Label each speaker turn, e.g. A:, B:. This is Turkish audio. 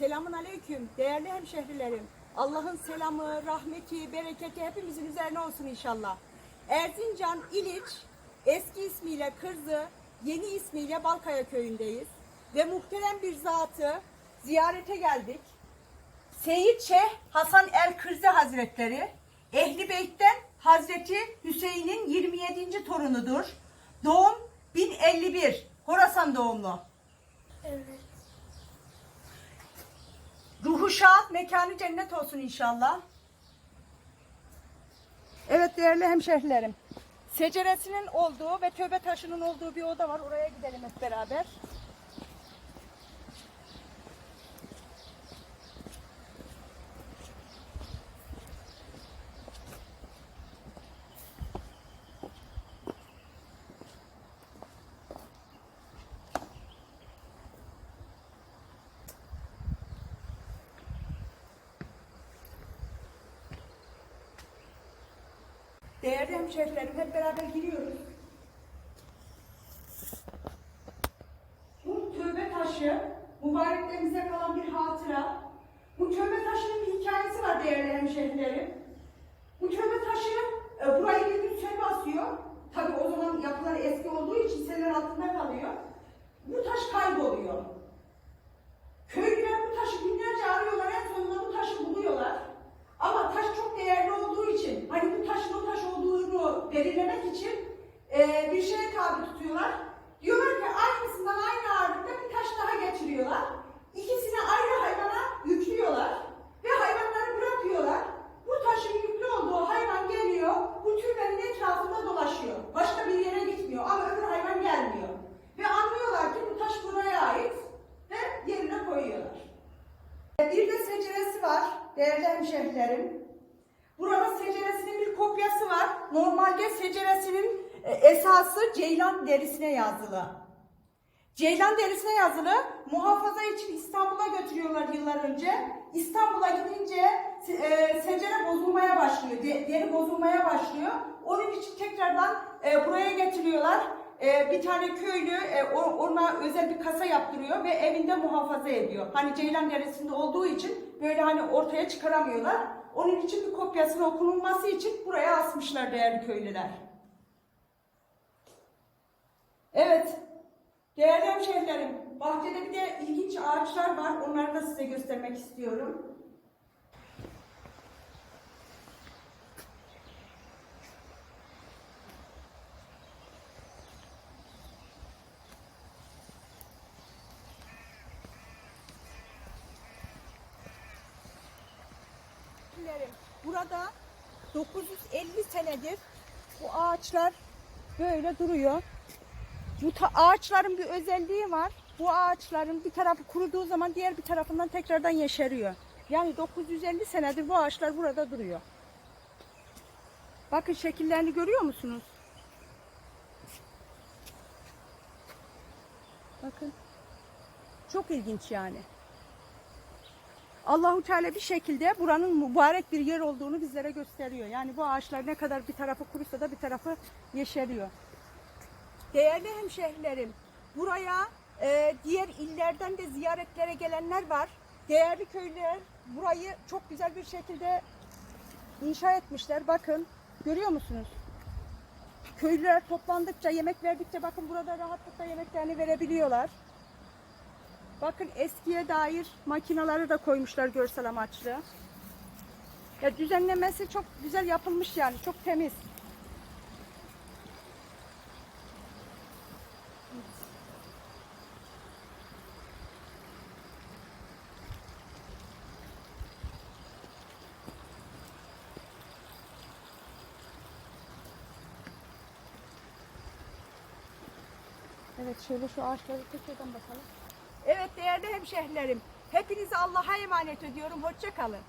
A: Selamun aleyküm değerli hemşehrilerim. Allah'ın selamı, rahmeti, bereketi hepimizin üzerine olsun inşallah. Erzincan İliç, eski ismiyle Kırzı, yeni ismiyle Balkaya köyündeyiz. Ve muhterem bir zatı ziyarete geldik. Seyit Şeyh Hasan el Kırzi Hazretleri, Ehli Beyt'ten Hazreti Hüseyin'in 27. torunudur. Doğum 1051, Horasan doğumlu.
B: Evet.
A: Ruhu şad, mekanı cennet olsun inşallah. Evet değerli hemşehrilerim. Seceresinin olduğu ve tövbe taşının olduğu bir oda var. Oraya gidelim hep beraber. Değerli hemşehrilerim hep beraber giriyoruz. Bu tövbe taşı mübareklerimize kalan bir hatıra. Bu tövbe taşının bir hikayesi var değerli hemşehrilerim. Bu tövbe taşı e, burayı bir gün sel basıyor. Tabi o zaman yapılar eski olduğu için seller altında kalıyor. Bu taş kayboluyor. Köylüler bu taşı günlerce arıyorlar. En sonunda bu taşı buluyorlar. Ama taş çok değerli olduğu için, hani bu taşın o taş olduğunu belirlemek için e, bir şeye tabi tutuyorlar. Diyorlar ki aynısından aynı ağırlıkta bir taş daha getiriyorlar. İkisini ayrı hayvana yüklüyorlar ve hayvanları bırakıyorlar. Bu taşın yüklü olduğu hayvan geliyor, bu türbenin etrafında dolaşıyor. Başka bir yere gitmiyor ama öbür hayvan gelmiyor. Ve anlıyorlar ki bu taş buraya ait ve yerine koyuyorlar. Bir de seceresi var değerli hemşehrilerim. Buranın seceresinin bir kopyası var. Normalde seceresinin e, esası ceylan derisine yazılı. Ceylan derisine yazılı. Muhafaza için İstanbul'a götürüyorlar yıllar önce. İstanbul'a gidince e, secere bozulmaya başlıyor. de- deri bozulmaya başlıyor. Onun için tekrardan e, buraya getiriyorlar. E, bir tane köylü e, ona özel bir kasa yaptırıyor ve evinde muhafaza ediyor. Hani Ceylan derisinde olduğu için böyle hani ortaya çıkaramıyorlar. Onun için bir kopyasının okunulması için buraya asmışlar değerli köylüler. Evet. Değerli hemşehrilerim, bahçede bir de ilginç ağaçlar var. Onları da size göstermek istiyorum. Burada 950 senedir bu ağaçlar böyle duruyor. Bu ağaçların bir özelliği var. Bu ağaçların bir tarafı kuruduğu zaman diğer bir tarafından tekrardan yeşeriyor. Yani 950 senedir bu ağaçlar burada duruyor. Bakın şekillerini görüyor musunuz? Bakın. Çok ilginç yani. Allahu Teala bir şekilde buranın mübarek bir yer olduğunu bizlere gösteriyor. Yani bu ağaçlar ne kadar bir tarafı kurursa da bir tarafı yeşeriyor. Değerli hemşehrilerim, buraya e, diğer illerden de ziyaretlere gelenler var. Değerli köylüler burayı çok güzel bir şekilde inşa etmişler. Bakın, görüyor musunuz? Köylüler toplandıkça, yemek verdikçe bakın burada rahatlıkla yemeklerini verebiliyorlar. Bakın eskiye dair makinaları da koymuşlar görsel amaçlı. Ya düzenlemesi çok güzel yapılmış yani, çok temiz. Evet şöyle şu ağaçları tekrardan bakalım. Evet değerli hemşehrilerim. Hepinizi Allah'a emanet ediyorum. Hoşça kalın.